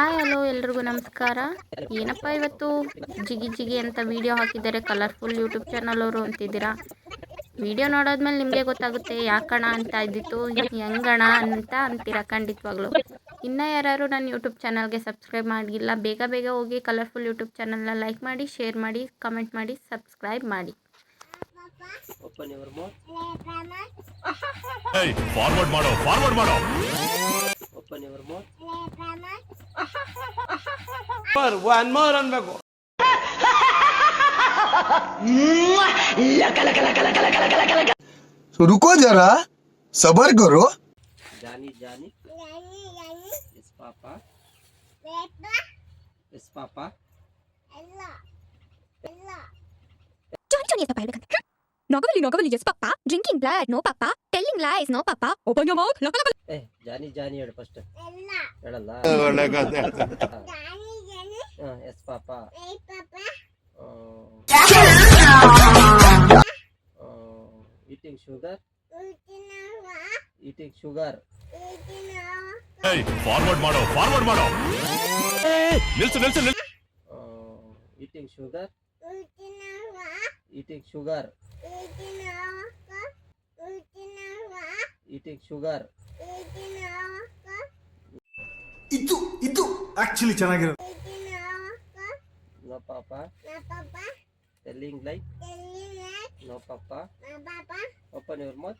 Hi hello ಎಲ್ರಿಗೂ ನಮಸ್ಕಾರ. ಏನಪ್ಪ ಇವತ್ತು ಜಿಗಿ ಜಿಗಿ ಅಂತ ವಿಡಿಯೋ ಹಾಕಿದ್ದಾರೆ ಕಲರ್ಫುಲ್ ಯೂಟ್ಯೂಬ್ ಚಾನಲ್ ಅವರು ಅಂತಿದ್ದೀರಾ? ವಿಡಿಯೋ ನೋಡೋದ್ಮೇಲೆ ನಿಮಗೆ ಗೊತ್ತಾಗುತ್ತೆ ಯಾಕಣ ಅಂತ ಇದ್ದಿತ್ತು ಹೆಂಗಣ ಅಂತ ಅಂತೀರಾ ಖಂಡಿತವಾಗ್ಲೂ. ಇನ್ನು ಯಾರು ನನ್ನ ಯೂಟ್ಯೂಬ್ ಚಾನಲ್ಗೆ ಸಬ್ಸ್ಕ್ರೈಬ್ ಮಾಡಿಲ್ಲ ಬೇಗ ಬೇಗ ಹೋಗಿ ಕಲರ್ಫುಲ್ ಯೂಟ್ಯೂಬ್ ಚಾನಲ್ನ ಲೈಕ್ ಮಾಡಿ ಶೇರ್ ಮಾಡಿ ಕಮೆಂಟ್ ಮಾಡಿ ಸಬ್ಸ್ಕ್ರೈಬ್ ಮಾಡಿ. ಫಾರ್ವರ್ಡ್ ಮಾಡೋ ಫಾರ್ವರ್ಡ್ ಮಾಡೋ. open your mouth one more ಅನ್ಬೇಕು तो रुको जरा सबर करो jani jani yes papa yes papa Johnny, Johnny, yes, papa. Look at that. Nogavali, Nogavali, yes, papa. Drinking blood, no, papa. Telling lies, no, papa. Open your mouth. Look at that. ಏ Johnny Johnny ಹೇಳು first ಹೇಳಲ್ಲ? ಒಳ್ಳೆ ಕಥೆ. Yes papa. Eating sugar eating sugar forward ಮಾಡೋ forward ಮಾಡೋ. ನಿಲ್ಸು ನಿಲ್ಸು ನಿಲ್ಸು. Eating sugar eating sugar eating sugar ಇದು ಇದು ಆಕ್ಚುಲಿ ಚೆನ್ನಾಗಿರೋದು. No papa. Telling like? No papa. Open your mouth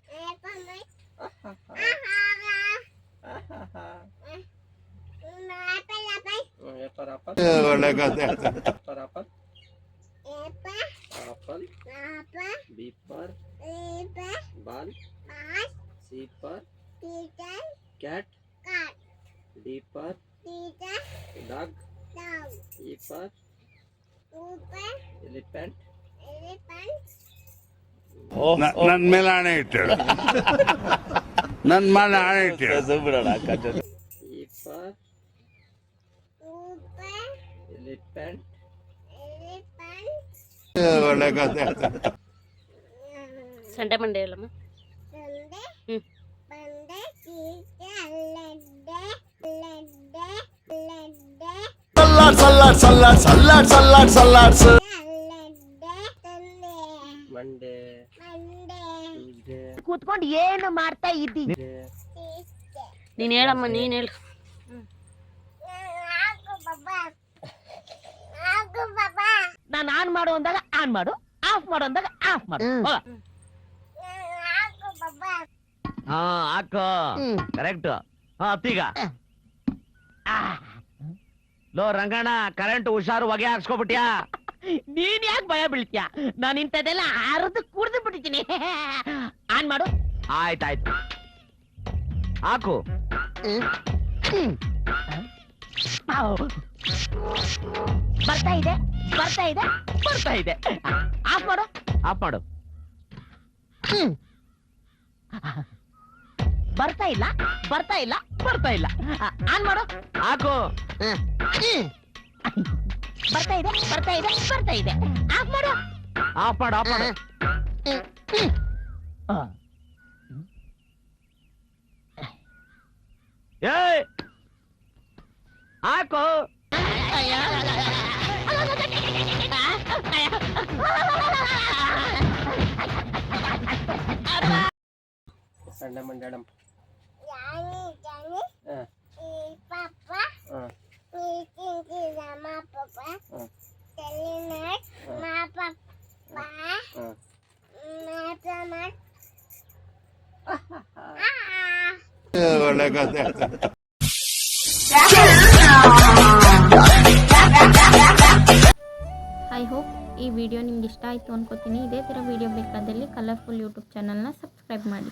apple apple ಒಳ್ಳೆ ಕಥೆ. Apple apple apple cat D for dog E for elephant ನನ್ ಮೇಲೆ ಆಣೆ ಇಟ್ಟಳು ನನ್ನ ಮೇಲೆ ಹಣೆ ಇಟ್ಟಳು ಇ ಫಾರ್ ಎಲಿಫೆಂಟ್ ಒಳ್ಳೆ ಕಥೆ. ಸಂಡೆ ಮಂಡೆ ಅಲ್ಲಮ್ಮ ಹ್ಮ್. ಸಲಾಡ್ ಸಲಾಡ್ ಸಲಾಡ್ ಅಲ್ಲಾಡ್ಸ್ ಮಂಡೆ ಕೂತ್ಕೊಂಡು ಏನು ಮಾಡ್ತಾ ಇದ್ದಿ ನೀನ್ ಹೇಳಮ್ಮ ನೀನ್ ಹೇಳು. ನಾನು ಆನ್ ಮಾಡು ಅಂದಾಗ ಆನ್ ಮಾಡು ಆಫ್ ಮಾಡು ಅಂದಾಗ ಆಫ್ ಮಾಡು. ಹೋಗ. ಹಾ ಹಾಕು ಕರೆಕ್ಟ್ ಹಾ ಅತ್ತೀಗ ಲೋ ರಂಗಣ್ಣ ಕರೆಂಟ್ ಹುಷಾರು ಹೊಗೆ ಹಾಕ್ಸ್ಕೊಬಿಟ್ಯಾ? ನೀನ್ ಯಾಕೆ ಭಯ ಬೀಳ್ತೀಯ? ನಾನು ಇಂಥದ್ದೆಲ್ಲ ಅರ್ದು ಕುಡ್ದು ಬಿಟ್ಟಿದ್ದೀನಿ. ಆನ್ ಮಾಡು. ಆಯ್ತಾಯ್ತು. ಹಾಕು. ಬರ್ತಾ ಇದೆ ಬರ್ತಾ ಇದೆ ಬರ್ತಾ ಇದೆ. ಆಫ್ ಮಾಡು. ಆಫ್ ಮಾಡು. ಬರ್ತಾ ಇಲ್ಲ ಬರ್ತಾ ಇಲ್ಲ ಬರ್ತಾ ಇಲ್ಲ. ಆನ್ ಮಾಡು. ಹಾಕು. ಬರ್ತಾ ಇದೆ ಬರ್ತಾ ಇದೆ ಬರ್ತಾ ಇದೆ. ಆಫ್ ಮಾಡು. ಆಫ್ ಮಾಡು ಆಫ್ ಮಾಡು. ಏಯ್! ಹಾಕು. ಸಣ್ಣ ಮಂಡ್ಯಾಡಮ್ ಒಳ್ಳೆ ಕಥೆ ಐ ಹೋಪ್ ಈ ವಿಡಿಯೋ ನಿಮ್ಗೆ ಇಷ್ಟ ಆಯಿತು ಅನ್ಕೋತೀನಿ. ಇದೇ ಥರ ವಿಡಿಯೋ ಬೇಕಾದಲ್ಲಿ ಕಲರ್ಫುಲ್ ಯೂಟ್ಯೂಬ್ ಚಾನಲ್ನ ಸಬ್ಸ್ಕ್ರೈಬ್ ಮಾಡಿ.